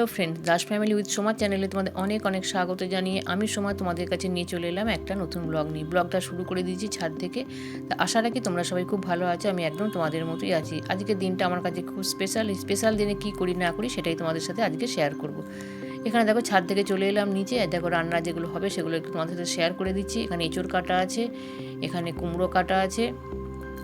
Hello friend, Das family with Soma চ্যানেলে তোমাদের অনেক অনেক স্বাগত জানিয়ে আমি সময় তোমাদের কাছে নিয়ে চলে এলাম একটা নতুন ব্লগ নিয়ে। ব্লগটা শুরু করে দিয়েছি ছাদ থেকে। তা আশা রাখি তোমরা সবাই খুব ভালো আছো, আমি একদম তোমাদের মতোই আছি। আজকের দিনটা আমার কাছে খুব স্পেশাল স্পেশাল দিনে কী করি না করি সেটাই তোমাদের সাথে আজকে শেয়ার করব। এখানে দেখো ছাদ থেকে চলে এলাম নিচে দেখো রান্না যেগুলো হবে সেগুলো একটু তোমাদের সাথে শেয়ার করে দিচ্ছি। এখানে এঁচড় কাটা আছে, এখানে কুমড়ো কাটা আছে,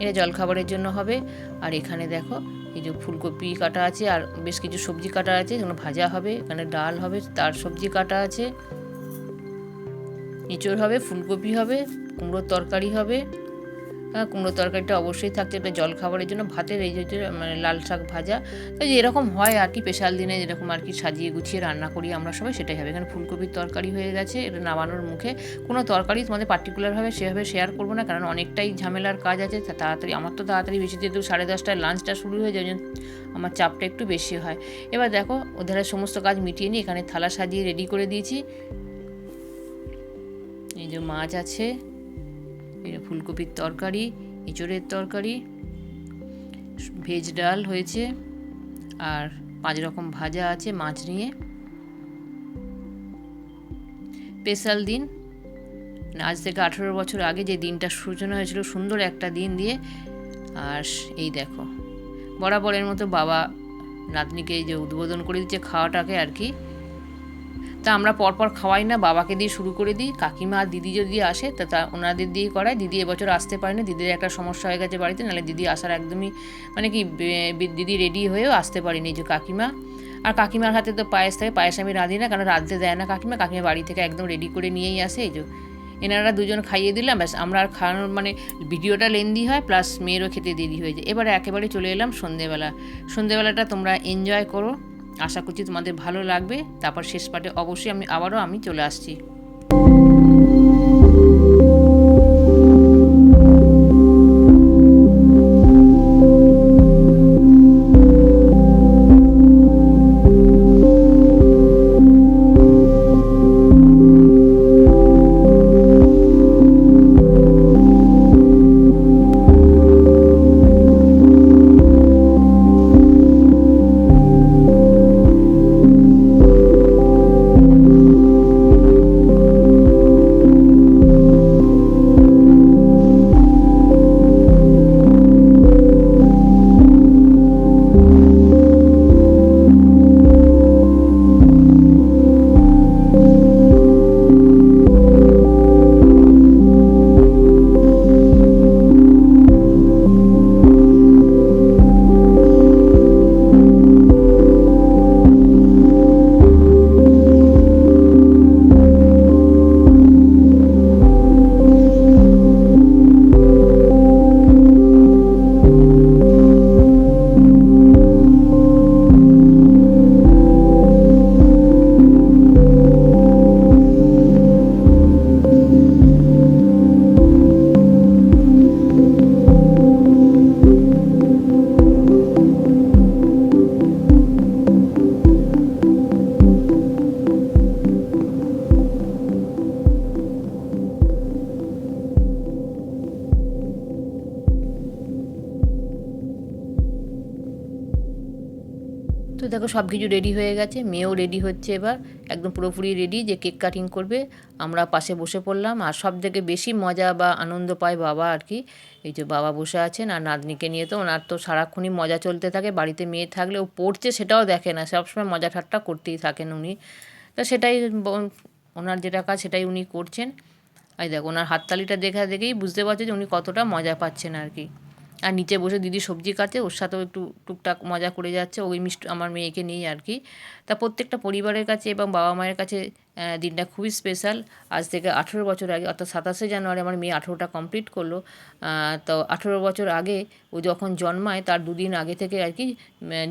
এটা জলখাবারের জন্য হবে। আর এখানে দেখো যে ফুলকপি কাটা আছে আর বেশ কিছু সবজি কাটা আছে এখানে ভাজা হবে, এখানে ডাল হবে, তার সবজি কাটা আছে, এঁচড় হবে, ফুলকপি হবে, কুমড়োর তরকারি হবে কুমড়োর তরকারিটা অবশ্যই থাকছে, এটা জল খাবারের জন্য, ভাতের এই যে মানে লাল শাক ভাজা, তো এরকম হয় আর কি স্পেশাল দিনে যেরকম আর কি সাজিয়ে গুছিয়ে রান্না করি আমরা সবাই, সেটাই হবে। এখানে ফুলকপির তরকারি হয়ে গেছে, এটা নামানোর মুখে। কোনো তরকারি তোমাদের পার্টিকুলারভাবে সেভাবে শেয়ার করব না, কারণ অনেকটাই ঝামেলার কাজ আছে তাড়াতাড়ি, আমার তো তাড়াতাড়ি বেশি, যেহেতু সাড়ে দশটায় লাঞ্চটা শুরু হয়ে যায় আমার চাপটা একটু বেশি হয়। এবার দেখো ওদের সমস্ত কাজ মিটিয়ে নিয়ে এখানে থালা সাজিয়ে রেডি করে দিয়েছি। এই যে মাছ আছে এটা ফুলকপির তরকারি, এঁচড়ের তরকারি, ভেজ ডাল হয়েছে, আর পাঁচ রকম ভাজা আছে মাছ নিয়ে। স্পেশাল দিন। আজ থেকে আঠেরো বছর আগে যে দিনটা সূচনা হয়েছিল, সুন্দর একটা দিন দিয়ে, আর এই দেখো, বরাবরের মতো বাবা নাতনিকে যে উদ্বোধন করে দিচ্ছে খাওয়াটাকে আর কি। তা আমরা পরপর খাওয়াই না, বাবাকে দিয়ে শুরু করে দিই, কাকিমা আর দিদি যদি আসে তা তা ওনাদের দিয়ে করায়। দিদি এবছর আসতে পারেনি, দিদির একটা সমস্যা হয়ে গেছে বাড়িতে, নাহলে দিদি আসার একদমই মানে কি দিদি রেডি হয়েও আসতে পারেনি যে কাকিমা। আর কাকিমার হাতে তো পায়েস থাকে, পায়েস আমি রাঁধি না, কারণ রাঁধতে দেয় না কাকিমা কাকিমা বাড়ি থেকে একদম রেডি করে নিয়েই আসে এই যে। এনারা দুজন খাইয়ে দিলাম, ব্যাস আমরা আর খাওয়ানোর মানে ভিডিওটা লেন্দি হয় প্লাস মেয়েরও খেতে দেরি হয়ে যায়। এবারে একেবারে চলে এলাম সন্ধেবেলা। সন্ধেবেলাটা তোমরা এনজয় করো। আশা করছি তোমাদের ভালো লাগবে। তারপর শেষ পাটে অবশ্যই আমি আবারও আমি চলে আসছি। তো দেখো সব কিছু রেডি হয়ে গেছে, মেয়েও রেডি হচ্ছে এবার, একদম পুরোপুরি রেডি যে কেক কাটিং করবে, আমরা পাশে বসে পড়লাম, আর সব থেকে বেশি মজা বা আনন্দ পায় বাবা আর কি, এই যে বাবা বসে আছেন আর নাতনিকে নিয়ে তো, ওনার তো সারাক্ষণই মজা চলতে থাকে, বাড়িতে মেয়ে থাকলে ও পড়ছে সেটাও দেখে না, সবসময় মজা ঠাট্টা করতেই থাকেন উনি, তা সেটাই ওনার যেটা কাজ সেটাই উনি করছেন, এই দেখো ওনার হাততালিটা দেখা দেখেই বুঝতে পারছে যে উনি কতটা মজা পাচ্ছেন আর কি। আর নিচে বসে দিদি সবজি কাটে, ওর সাথেও একটু টুকটাক মজা করে যাচ্ছে, ওই মিষ্টি, আমার মেয়েকে নিয়ে আর কি। তা প্রত্যেকটা পরিবারের কাছে এবং বাবা মায়ের কাছে দিনটা খুবই স্পেশাল আজ থেকে আঠেরো বছর আগে, অর্থাৎ সাতাশে জানুয়ারি আমার মেয়ে আঠেরোটা কমপ্লিট করল। তো আঠেরো বছর আগে ও যখন জন্মায়, তার দুদিন আগে থেকে আর কি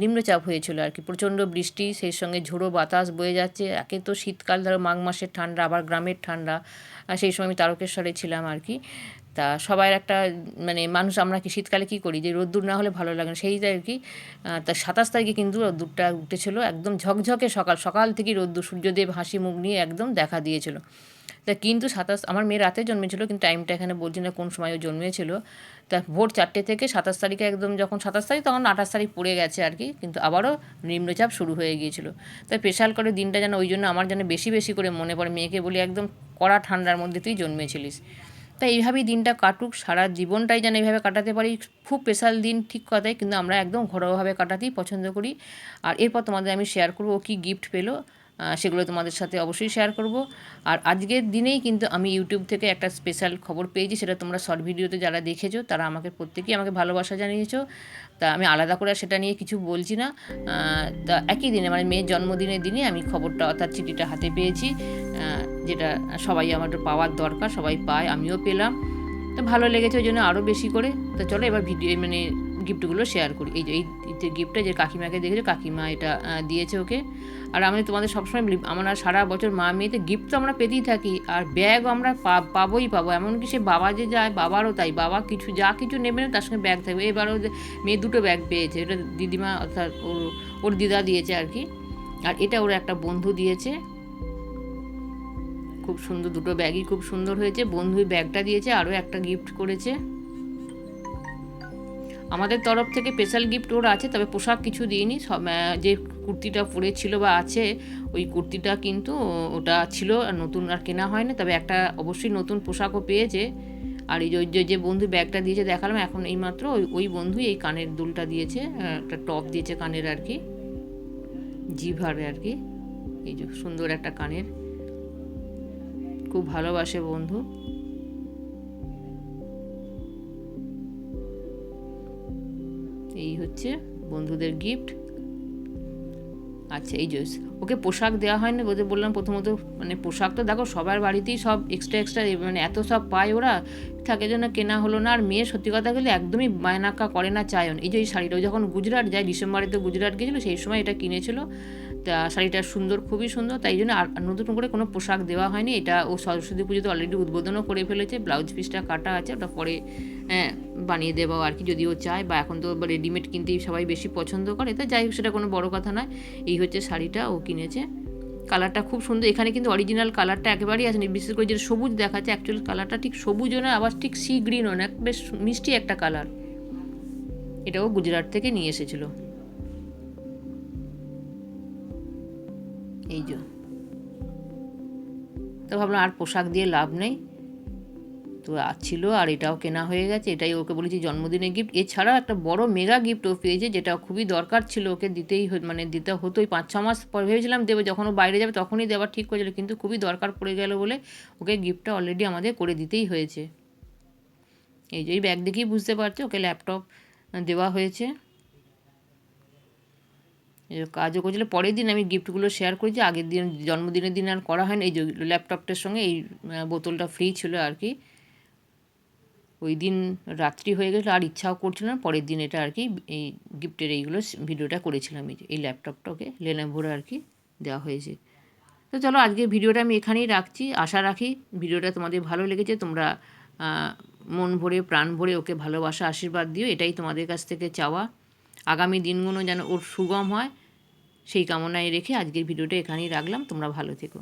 নিম্নচাপ হয়েছিল আর কি। প্রচণ্ড বৃষ্টি, সেই সঙ্গে ঝোড়ো বাতাস বয়ে যাচ্ছে। একে তো শীতকাল, ধরো মাঘ মাসের ঠান্ডা, আবার গ্রামের ঠান্ডা সেই সময় আমি তারকেশ্বরে ছিলাম আর কি। তা সবার একটা মানে মানুষ আমরা কি শীতকালে কী করি? যে রোদ্দুর না হলে ভালো লাগে না। সেইটা আর কি তা সাতাশ তারিখে কিন্তু রোদ্দুরটা উঠেছিল একদম ঝকঝকে সকাল সকাল থেকে রোদ্দুর, সূর্যদেব হাসি মুখ নিয়ে একদম দেখা দিয়েছিল। তা কিন্তু সাতাশ, আমার মেয়ে রাতে জন্মেছিল কিন্তু টাইমটা এখানে বলছি না কোন সময় ও জন্মেছিল। তা ভোর চারটে থেকে সাতাশ তারিখে একদম যখন সাতাশ তারিখ তখন আঠাশ তারিখ পড়ে গেছে আর কি, কিন্তু আবারও নিম্নচাপ শুরু হয়ে গিয়েছিল। তাই স্পেশাল করে দিনটা যেন ওই জন্য আমার যেন বেশি বেশি করে মনে পড়ে। মেয়েকে বলি একদম কড়া ঠান্ডার মধ্যে তুই জন্মেছিলিস। তাই এইভাবেই দিনটা কাটুক, সারা জীবনটাই যেন এইভাবে কাটাতে পারি। খুব স্পেশাল দিন ঠিক কথাই, কিন্তু আমরা একদম ঘরোয়াভাবে কাটাতেই পছন্দ করি। আর এরপর তোমাদের আমি শেয়ার করব কী গিফট পেল। সেগুলো তোমাদের সাথে অবশ্যই শেয়ার করব। আর আজকের দিনেই কিন্তু আমি ইউটিউব থেকে একটা স্পেশাল খবর পেয়েছি, সেটা তোমরা শর্ট ভিডিওতে যারা দেখেছ, তারা আমাকে প্রত্যেকেই আমাকে ভালোবাসা জানিয়েছো। তা আমি আলাদা করে সেটা নিয়ে কিছু বলছি না। তা একই দিনে মানে মেয়ের জন্মদিনের দিনে আমি খবরটা, অর্থাৎ চিঠিটা হাতে পেয়েছি যেটা সবাই আমার পাওয়ার দরকার, সবাই পায়, আমিও পেলাম। তো ভালো লেগেছে ওই জন্য আরও বেশি করে। তো চলো এবার ভিডিও মানে গিফটগুলো শেয়ার করি। এই যে, এই গিফটটা যে কাকিমাকে দেখেছ, কাকিমা এটা দিয়েছে ওকে। আর আমি তোমাদের সবসময় আমরা সারা বছর মা মেয়েতে গিফট তো আমরা পেতেই থাকি, আর ব্যাগ আমরা পাবোই পাবো। এমনকি সে বাবা যে যায়, বাবারও তাই। বাবা কিছু, যা কিছু নেবে না, তার সঙ্গে ব্যাগ থাকবে। এবারও যে মেয়ে দুটো ব্যাগ পেয়েছে, এটা দিদিমা অর্থাৎ ওর ওর দিদা দিয়েছে আর কি। আর এটা ওর একটা বন্ধু দিয়েছে। খুব সুন্দর, দুটো ব্যাগই খুব সুন্দর হয়েছে। বন্ধুই ব্যাগটা দিয়েছে, আরও একটা গিফট করেছে। আমাদের তরফ থেকে স্পেশাল গিফট ওর আছে, তবে পোশাক কিছু দিইনি, সব যে কুর্তিটা পরেছিল বা আছে, ওই কুর্তিটা কিন্তু ওটা ছিল, আর নতুন আর কেনা হয়নি, তবে একটা অবশ্যই নতুন পোশাকও পেয়েছে। আর এই যে যে- বন্ধু ব্যাগটা দিয়েছে দেখালাম, এখন এইমাত্র ওই ওই বন্ধু এই কানের দুলটা দিয়েছে একটা টপ দিয়েছে কানের আর কি, জিভার আর কি, এই যে সুন্দর একটা কানের। খুব ভালোবাসে বন্ধু। এই হচ্ছে বন্ধুদের গিফট আচ্ছা এই যে, ওকে পোশাক দেওয়া হয় না ওদের বললাম প্রথমত মানে পোশাক তো দেখো সবার বাড়িতেই সব এক্সট্রা এক্সট্রা মানে এত সব পায় ওরা। থাকে জন্য কেনা হলো না। আর মেয়ে সত্যি কথা বলে একদমই বায়নাক্কা করে না চায়ন। এই যে, এই শাড়িটা যখন গুজরাট যায় ডিসেম্বরে তো গুজরাট গেছিল, সেই সময় এটা কিনেছিল। তা শাড়িটা সুন্দর, খুবই সুন্দর। তাই জন্য আর নতুন করে কোনো পোশাক দেওয়া হয়নি। এটা ও সরস্বতী পুজোতে অলরেডি উদ্বোধনও করে ফেলেছে। ব্লাউজ পিসটা কাটা আছে, ওটা পরে হ্যাঁ, বানিয়ে দেবো আর কি যদি ও চায় বা এখন তো রেডিমেড কিনতেই সবাই বেশি পছন্দ করে। তা যাই হোক সেটা কোনো বড় কথা নয়। এই হচ্ছে শাড়িটা ও কিনেছে। কালারটা খুব সুন্দর। এখানে কিন্তু অরিজিনাল কালারটা একেবারেই আসেনি। বিশেষ করে যেটা সবুজ দেখাচ্ছে অ্যাকচুয়াল কালারটা ঠিক সবুজও না আবার ঠিক সি গ্রিনও না বেশ মিষ্টি একটা কালার। এটাও গুজরাট থেকে নিয়ে এসেছিল। এই যে। তো ভাবলাম আর পোশাক দিয়ে লাভ নেই। তো ছিল আর এটাও কেনা হয়ে গেছে, এটাই ওকে বলেছি জন্মদিনের গিফট এছাড়াও একটা বড় মেগা গিফট ও পেয়েছে, যেটা খুবই দরকার ছিল ওকে দিতেই মানে দিতে হতোই। পাঁচ ছ মাস পর ভেবেছিলাম দেবো, যখন ও বাইরে যাবে তখনই দেওয়ার ঠিক করেছিল, কিন্তু খুবই দরকার পড়ে গেল বলে ওকে গিফটটা অলরেডি আমাদের করে দিতেই হয়েছে। এই যে এই ব্যাগ দেখেই বুঝতে পারছ, ওকে ল্যাপটপ দেওয়া হয়েছে। কাজও করেছিল। পরের দিন আমি গিফটগুলো শেয়ার করেছি, আগের দিন, জন্মদিনের দিন আর করা হয়নি। এই যে ল্যাপটপটার সঙ্গে এই বোতলটা ফ্রি ছিল আর কি। ওই দিন রাত্রি হয়ে গেছিল, আর ইচ্ছাও করছিল না। পরের দিন এটা আর কি, এই গিফটের এইগুলো ভিডিওটা করেছিলাম এই এই ল্যাপটপটা ওকে লেনোভোর আর কি দেওয়া হয়েছে। তো চলো আজকে ভিডিওটা আমি এখানেই রাখছি। আশা রাখি ভিডিওটা তোমাদের ভালো লেগেছে। তোমরা মন ভরে, প্রাণ ভরে ওকে ভালোবাসা, আশীর্বাদ দিও। এটাই তোমাদের কাছ থেকে চাওয়া। আগামী দিনগুলো যেন ওর সুগম হয়, সেই কামনায় রেখে আজকের ভিডিওটা এখানেই রাখলাম। তোমরা ভালো থেকো।